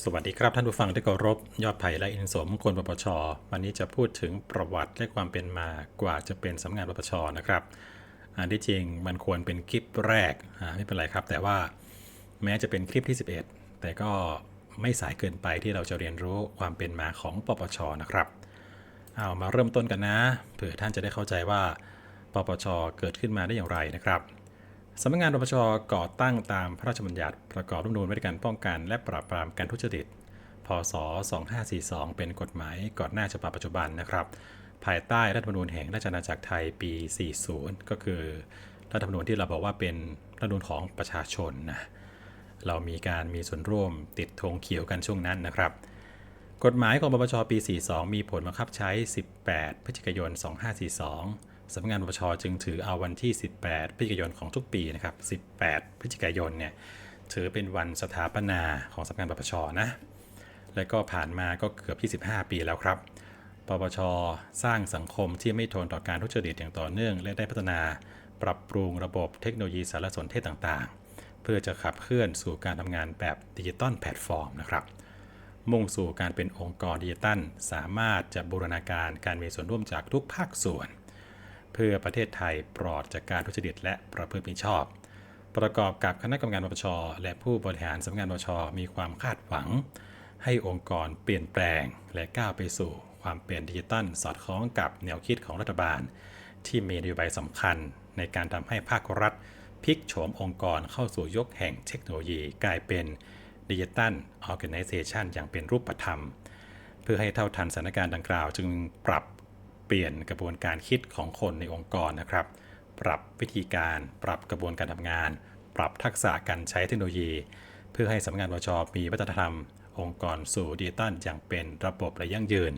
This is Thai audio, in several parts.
สวัสดีครับท่านผู้ฟังที่เคารพยอดไผ่และอินสมงคนปปช วันนี้จะพูดถึงประวัติและความเป็นมากว่าจะเป็นสำนักงานปปชนะครับอันที่จริงมันควรเป็นคลิปแรกไม่เป็นไรครับ แต่ว่าแม้จะเป็นคลิปที่ 11 แต่ก็ไม่สายเกินไปที่เราจะเรียนรู้ความเป็นมาของปปชนะครับเอามาเริ่มต้นกันนะเผื่อท่านจะได้เข้าใจว่าปปชเกิดขึ้นมาได้อย่างไรนะครับ สำนักงานปปชก่อตั้งตามพระราชบัญญัติประกอบรัฐธรรมนูญว่าด้วยการป้องกัน และปราบปรามการทุจริต พศ 2542 เป็นกฎหมายก่อนหน้าฉบับปัจจุบันนะครับ ภายใต้รัฐธรรมนูญแห่งราชอาณาจักรไทยปี 40 ก็คือ รัฐธรรมนูญที่เราบอกว่าเป็นรัฐธรรมนูญของประชาชนนะ เรามีการมีส่วนร่วมติดธงเขียวกันช่วงนั้นนะครับ กฎหมายของปปชปี 42 มีผลบังคับใช้ 18 พฤศจิกายน 2542 สำนักงานปปชจึงถือเอาวันที่ 18 พฤศจิกายนของทุกปีนะครับ 18 พฤศจิกายนเนี่ยถือเป็นวันสถาปนาของสำนักงานปปชนะ และก็ผ่านมาก็เกือบ 25 ปีแล้วครับ ปปช สร้างสังคมที่ไม่ทนต่อการทุจริตอย่างต่อเนื่อง และได้พัฒนาปรับปรุงระบบเทคโนโลยีสารสนเทศต่างๆ เพื่อจะขับเคลื่อนสู่การทำงานแบบดิจิตอลแพลตฟอร์มนะครับมุ่งสู่การเป็นองค์กรดิจิตัล สามารถจะบูรณาการการมีส่วนร่วมจากทุกภาคส่วน เพื่อประเทศไทยปลอดจากการทุจริตและประพฤติมิชอบ ประกอบกับคณะกรรมการปปชและผู้บริหารสำนักงานปปชมีความคาดหวัง ให้องค์กรเปลี่ยนแปลงและก้าวไปสู่ความเป็นดิจิตัลสอดคล้องกับแนวคิดของรัฐบาล ที่มีนโยบายสำคัญในการทำให้ภาครัฐพลิกโฉมองค์กรเข้าสู่ยกแห่งเทคโนโลยีกลายเป็นดิจิตัลออ g a n i z a t i o n อย่างเป็นรูปธรรม เพื่อให้เท่าทันสถานการณ์ดังกล่าวจึงปรับ ลี่ยนกระบวนการคิดของคนในองค์กรนะครับ ปรับวิธีการ ปรับกระบวนการทำงาน ปรับทักษะการใช้เทคโนโลยี เพื่อให้สำนักงานปชมีวัฒนธรรม องค์กรสู่ดิจิตัลอย่างเป็นระบบและยั่งยืน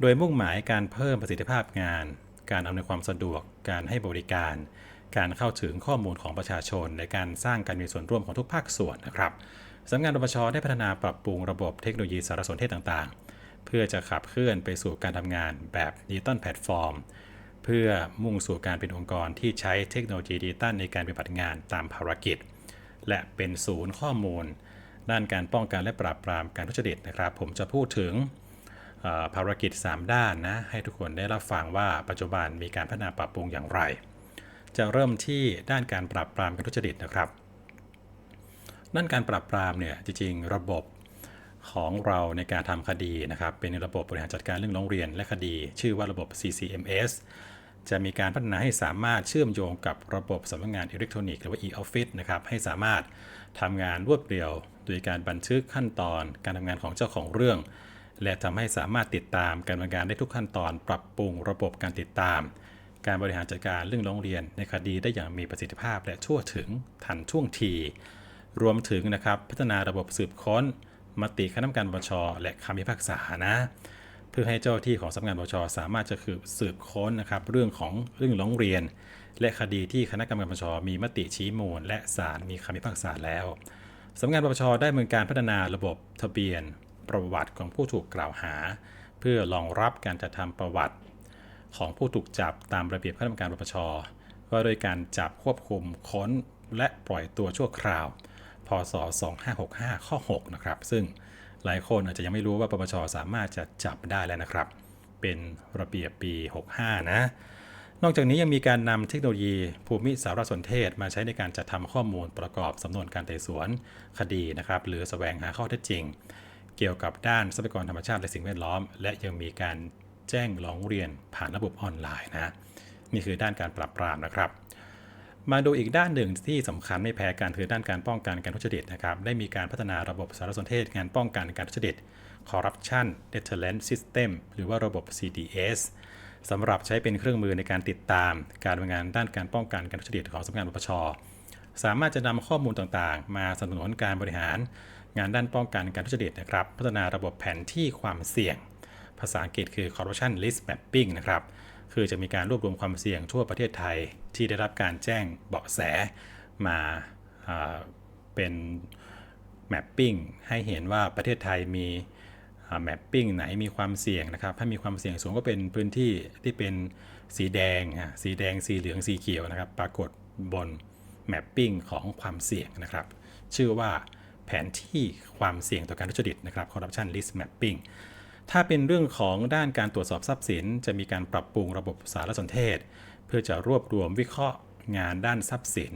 โดยมุ่งหมายการเพิ่มประสิทธิภาพงาน การอำนวยความสะดวก การให้บริการ การเข้าถึงข้อมูลของประชาชนในการสร้างการมีส่วนร่วมของทุกภาคส่วนนะครับสำนักงานปปชได้พัฒนาปรับปรุงระบบเทคโนโลยีสารสนเทศต่างๆ เพื่อจะขับเคลื่อนไปสู่การทำงานแบบดิจิตอลแพลตฟอร์ม เพื่อมุ่งสู่การเป็นองค์กรที่ใช้เทคโนโลยีดิจิตัลในการปฏิบัติงานตามภารกิจ และเป็นศูนย์ข้อมูล ด้านการป้องกันและปราบปรามการทุจริตนะครับ ผมจะพูดถึงภารกิจ 3 ด้านนะให้ทุกคนได้รับฟังว่าปัจจุบันมีการพัฒนาปรับปรุงอย่างไร จะเริ่มที่ด้านการปราบปรามการทุจริตนะครับด้านการปราบปรามเนี่ยจริงๆ ระบบ ของเราในการทำคดีนะครับ เป็นระบบบริหารจัดการเรื่องร้องเรียนและคดี ชื่อว่าระบบ CCMS จะมีการพัฒนาให้สามารถเชื่อมโยงกับระบบสำนักงานอิเล็กทรอนิกส์หรือว่า e-office นะครับ ให้สามารถทำงานรวดเร็ว โดยการบันทึกขั้นตอน การทำงานของเจ้าของเรื่อง และทำให้สามารถติดตามการดำเนินการได้ทุกขั้นตอน ปรับปรุงระบบการติดตาม การบริหารจัดการเรื่องร้องเรียนในคดีได้อย่างมีประสิทธิภาพ และทั่วถึงทันท่วงที รวมถึงนะครับพัฒนาระบบสืบค้น มติคณะกรรมการปปชและคำพิพากษานะ เพื่อให้เจ้าที่ของสำนักงานปปชสามารถจะคือสืบค้นนะครับเรื่องของเรื่องร้องเรียน และคดีที่คณะกรรมการปปชมีมติชี้มูล และศาลมีคำพิพากษาแล้วสำนักงานปปชได้ดำเนินการพัฒนาระบบทะเบียน ประวัติของผู้ถูกกล่าวหา เพื่อรองรับการจัดทำประวัติ ของผู้ถูกจับตามระเบียบคณะกรรมการปปชว่าโดยการจับควบคุมค้นและปล่อยตัวชั่วคราว พศ 2565 ข้อ 6 นะครับ ซึ่งหลายคนอาจจะยังไม่รู้ว่าปปชสามารถจะจับได้แล้วนะครับ เป็นระเบียบปี 65 นะ นอกจากนี้ยังมีการนำเทคโนโลยีภูมิสารสนเทศมาใช้ในการจัดทำข้อมูลประกอบสำนวนการไต่สวนคดีนะครับ หรือแสวงหาข้อเท็จจริง เกี่ยวกับด้านทรัพยากรธรรมชาติและสิ่งแวดล้อม และยังมีการแจ้งร้องเรียนผ่านระบบออนไลน์นะ นี่คือด้านการปราบปรามนะครับ มาดูอีกด้านหนึ่งที่สำคัญไม่แพ้กันคือด้านการป้องกันการทุจริตนะครับ ได้มีการพัฒนาระบบสารสนเทศงานป้องกันการทุจริต Corruption Deterrent System หรือว่าระบบ CDS สำหรับใช้เป็นเครื่องมือในการติดตาม การดำเนินงานด้านการป้องกันการทุจริตของสำนักงานปปช สามารถจะนำข้อมูลต่างๆ มาสนับสนุนการบริหารงานด้านป้องกันการทุจริตนะครับ พัฒนาระบบแผนที่ความเสี่ยง ภาษาอังกฤษคือ corruption list mapping นะครับ คือจะมีการรวบรวมความเสี่ยงทั่วประเทศไทยที่ได้รับการแจ้งเบาะแสมาาเป็น mapping ให้เห็นว่าประเทศไทยมีแมปปิ้งไหนมีความเสี่ยงนะครับ ถ้ามีความเสี่ยงสูงก็เป็นพื้นที่ที่เป็นสีแดงอะสีแดงสีเหลืองสีเขียวนะครับ ปรากฏบนแมปปิ้งของความเสี่ยงนะครับ ชื่อว่าแผนที่ความเสี่ยงต่อการทุจริตนะครับ corruption list mapping ถ้าเป็นเรื่องของด้านการตรวจสอบทรัพย์สิน จะมีการปรับปรุงระบบสารสนเทศ เพื่อจะรวบรวมวิเคราะห์งานด้านทรัพย์สิน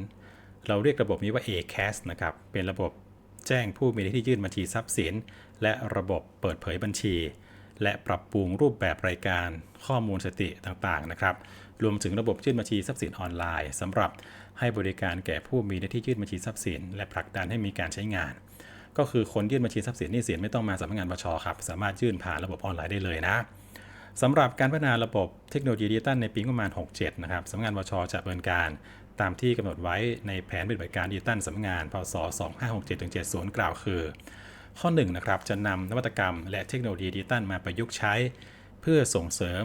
เราเรียกระบบนี้ว่า ACAS นะครับ เป็นระบบแจ้งผู้มีหน้าที่ยื่นบัญชีทรัพย์สิน และระบบเปิดเผยบัญชี และปรับปรุงรูปแบบรายการข้อมูลสติต่างๆนะครับ รวมถึงระบบยื่นบัญชีทรัพย์สินออนไลน์สำหรับให้บริการแก่ผู้มีหน้าที่ยื่นบัญชีทรัพย์สิน และผลักดันให้มีการใช้งาน ก็คือคนยื่นบัญชีทรัพย์สินนี่สินไม่ต้องมาสำนักงานปชครับ สามารถยื่นผ่านระบบออนไลน์ได้เลยนะสำหรับการพัฒนาระบบเทคโนโลยีดิจิตัลในปีประมาณ 67 นะครับสำนักงานปชจะดำเนินการตามที่กำหนดไว้ในแผนปฏิบัติการดิจิตัลสำนักงานพศ2567-70 กล่าวคือ ข้อ1นะครับจะนำนวัตกรรม และเทคโนโลยีดิจิตัลมาประยุกต์ใช้ เพื่อส่งเสริม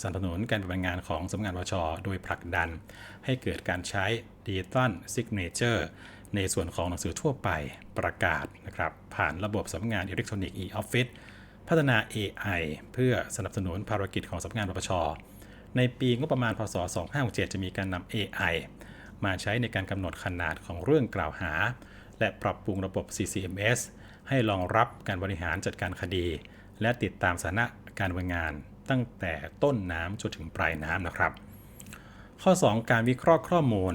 สนับสนุนการปฏิบัติงานของสำนักงานปชโดยผลักดัน ให้เกิดการใช้ดิจิตัลซิกเนเจอร์ ในส่วนของหนังสือทั่วไปประกาศนะครับผ่านระบบสำนักงานอิเล็กทรอนิกส์ e-office พัฒนา AI เพื่อสนับสนุนภารกิจของสำนักงานปปช ในปีงบประมาณพศ 2567 จะมีการนำ AI มาใช้ในการกำหนดขนาดของเรื่องกล่าวหา และปรับปรุงระบบ CCMS ให้รองรับการบริหารจัดการคดี และติดตามสถานะการดำเนินงาน ตั้งแต่ต้นน้ำจนถึงปลายน้ำนะครับ ข้อ 2 การวิเคราะห์ข้อมูล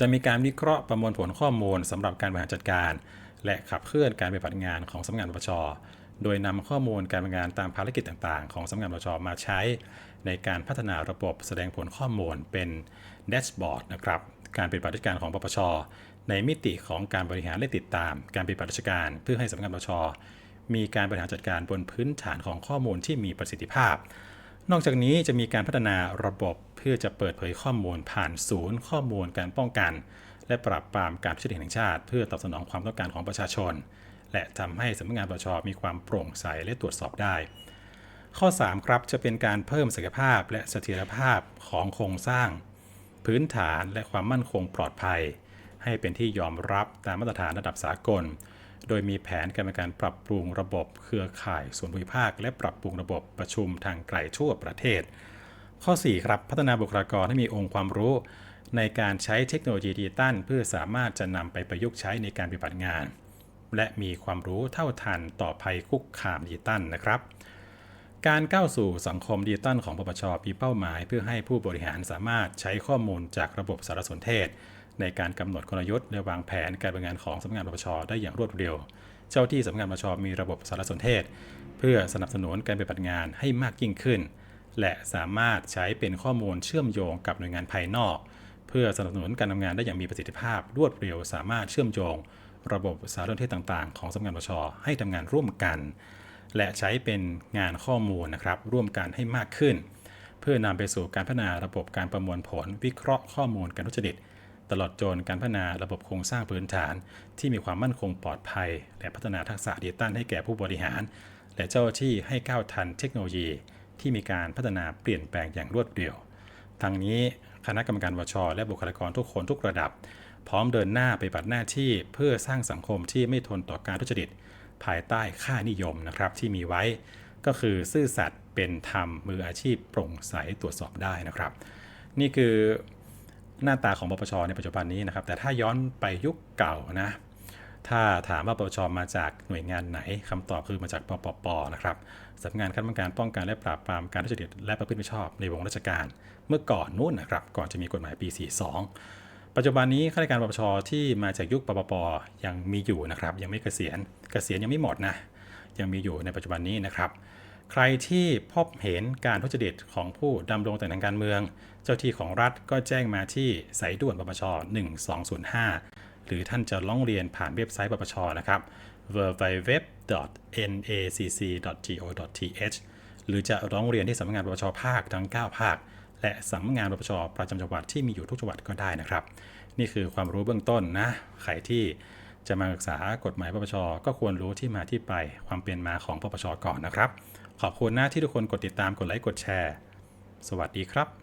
จะมีการวิเคราะห์ประมวลผลข้อมูลสำหรับการบริหารจัดการ และขับเคลื่อนการปฏิบัติงานของสำนักงานปปชโดยนำข้อมูลการดำเนินงานตามภารกิจต่างๆ ของสำนักงานปปชมาใช้ ในการพัฒนาระบบแสดงผลข้อมูลเป็นแดชบอร์ดนะครับการปฏิบัติราชการของปปชในมิติของการบริหารและติดตาม การปฏิบัติราชการ เพื่อให้สำนักงานปปชมีการบริหารจัดการบนพื้นฐานของข้อมูลที่มีประสิทธิภาพ นอกจากนี้จะมีการพัฒนาระบบ เพื่อจะเปิดเผยข้อมูลผ่านศูนย์ ข้อมูลการป้องกัน และปราบปรามการทุจริตแห่งชาติ เพื่อตอบสนองความต้องการของประชาชน และทำให้สำนักงานปปชมีความโปร่งใสและตรวจสอบได้ ข้อ 3 ครับจะเป็นการเพิ่มศักยภาพและเสถียรภาพของโครงสร้าง พื้นฐานและความมั่นคงปลอดภัย ให้เป็นที่ยอมรับตามมาตรฐานระดับสากลโดยมีแผนการในการปรับปรุงระบบ เครือข่ายส่วนภูมิภาค และปรับปรุงระบบประชุมทางไกลทั่วประเทศ ข้อ 4 ครับ พัฒนาบุคลากรให้มีองค์ความรู้ ในการใช้เทคโนโลยีดิจิตัลเพื่อสามารถจะนำไปประยุกต์ใช้ในการปฏิบัติงาน และมีความรู้เท่าทันต่อภัยคุกคามดิจิตัลนะครับ การก้าวสู่สังคมดิจิตัลของปปชมีเป้าหมาย เพื่อให้ผู้บริหารสามารถใช้ข้อมูลจากระบบสารสนเทศ ในการกำหนดกลยุทธ์และวางแผนการดำเนินงานของสำนักงานปปชได้อย่างรวดเร็ว เจ้าที่สำนักงานปปชมีระบบสารสนเทศ เพื่อสนับสนุนการปฏิบัติงานให้มากยิ่งขึ้น และสามารถใช้เป็นข้อมูลเชื่อมโยงกับหน่วยงานภายนอก เพื่อสนับสนุนการทำงานได้อย่างมีประสิทธิภาพ รวดเร็ว สามารถเชื่อมโยง ระบบสารสนเทศต่างๆ ของสำนักงานปชให้ทำงานร่วมกัน และใช้เป็นงานข้อมูลนะครับร่วมกันให้มากขึ้น เพื่อนำไปสู่การพัฒนาระบบการประมวลผล วิเคราะห์ข้อมูลการทุจริตตลอดจนการพัฒนาระบบโครงสร้างพื้นฐาน ที่มีความมั่นคงปลอดภัย และพัฒนาทักษะดิจิตัลให้แก่ผู้บริหาร และเจ้าหน้าที่ให้ก้าวทันเทคโนโลยี ที่มีการพัฒนาเปลี่ยนแปลงอย่างรวดเร็วทั้งนี้คณะกรรมการวช และบุคลากรทุกคนทุกระดับ พร้อมเดินหน้าไปปฏิบัติหน้าที่เพื่อสร้างสังคมที่ไม่ทนต่อการทุจริตภายใต้ค่านิยมนะครับที่มีไว้ ก็คือซื่อสัตย์เป็นธรรมมืออาชีพโปร่งใสตรวจสอบได้นะครับ นี่คือหน้าตาของปปชในปัจจุบันนี้นะครับ แต่ถ้าย้อนไปยุคเก่านะ ถ้าถามว่าปปชมาจากหน่วยงานไหนคำตอบคือมาจากปปปนะครับสำนักงานคณะกรรมการป้องกันและปราบปรามการทุจริตและประพฤติมิชอบในวงราชการ เมื่อก่อนนู้นนะครับ ก่อนจะมีกฎหมายปี 42 ปัจจุบันนี้ข้าราชการปปชที่มาจากยุคปปปยังมีอยู่นะครับ ยังไม่เกษียณ เกษียณยังไม่หมดนะ ยังมีอยู่ในปัจจุบันนี้นะครับใครที่พบเห็นการทุจริตของผู้ดำรงตำแหน่งการเมือง เจ้าที่ของรัฐก็แจ้งมาที่สายด่วนปปช 1205 หรือท่านจะร้องเรียนผ่านเว็บไซต์ปปชนะครับ www.nacc.go.th หรือจะร้องเรียนที่สำนักงานปปชภาคทั้ง 9 ภาค และสำนักงานปปชประจำจังหวัดที่มีอยู่ทุกจังหวัดก็ได้นะครับ นี่คือความรู้เบื้องต้นนะใครที่จะมาศึกษากฎหมายปปชก็ควรรู้ที่มาที่ไปความเป็นมาของปปชก่อนนะครับ ขอบคุณนะที่ทุกคนกดติดตามกดไลค์กดแชร์ สวัสดีครับ